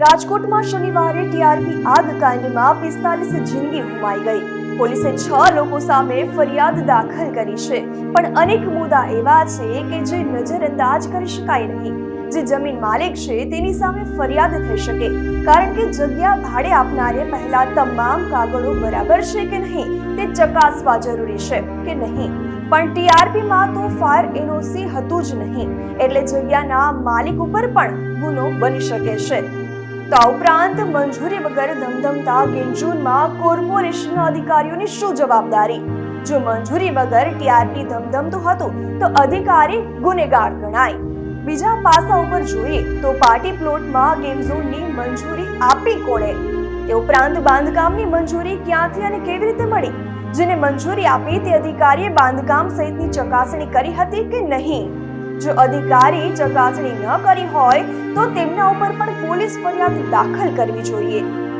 રાજકોટમાં શનિવારે ટીઆરપી આગ કાંડમાં પિસ્તાલીસ જિંદગી ગુમાઈ ગઈ. પોલીસે છ લોકો સામે ફરિયાદ દાખલ કરી છે. પણ અનેક મુદ્દા એવા છે કે જે નજરઅંદાજ કરી શકાય નહીં. જે જમીન માલિક છે તેની સામે ફરિયાદ થઈ શકે. કારણ કે જગ્યા ભાડે આપનારે પહેલા તમામ કાગળો બરાબર છે કે નહીં તે ચકાસવા જરૂરી છે કે નહીં. પણ TRP માં તો ફાયર એનઓસી હતું જ નહીં. એટલે જગ્યાના માલિક ઉપર પણ ગુનો બની શકે છે. તો ઉપરાંત મંજૂરી વગર ધમધમતા ગેંજૂનમાં કોર્પોરેશનના અધિકારીઓની શું જવાબદારી? જો મંજૂરી વગર ટીઆરપી ધમધમતું હતું, તો અધિકારી ગુનેગાર ગણાય. બીજા પાસા ઉપર જોઈએ, તો પાર્ટી પ્લોટમાં ગેમ ઝોનની મંજૂરી આપી કોણે? તે ઉપરાંત બાંધકામની મંજૂરી ક્યાંથી અને કેવી રીતે મળી? જેને મંજૂરી આપી તે અધિકારીએ બાંધકામ સહિતની ચકાસણી કરી હતી કે નહીં? જો અધિકારી ચકાસણી ન કરી હોય તો તેમના ઉપર પણ પોલીસ ફરિયાદ દાખલ કરવી જોઈએ.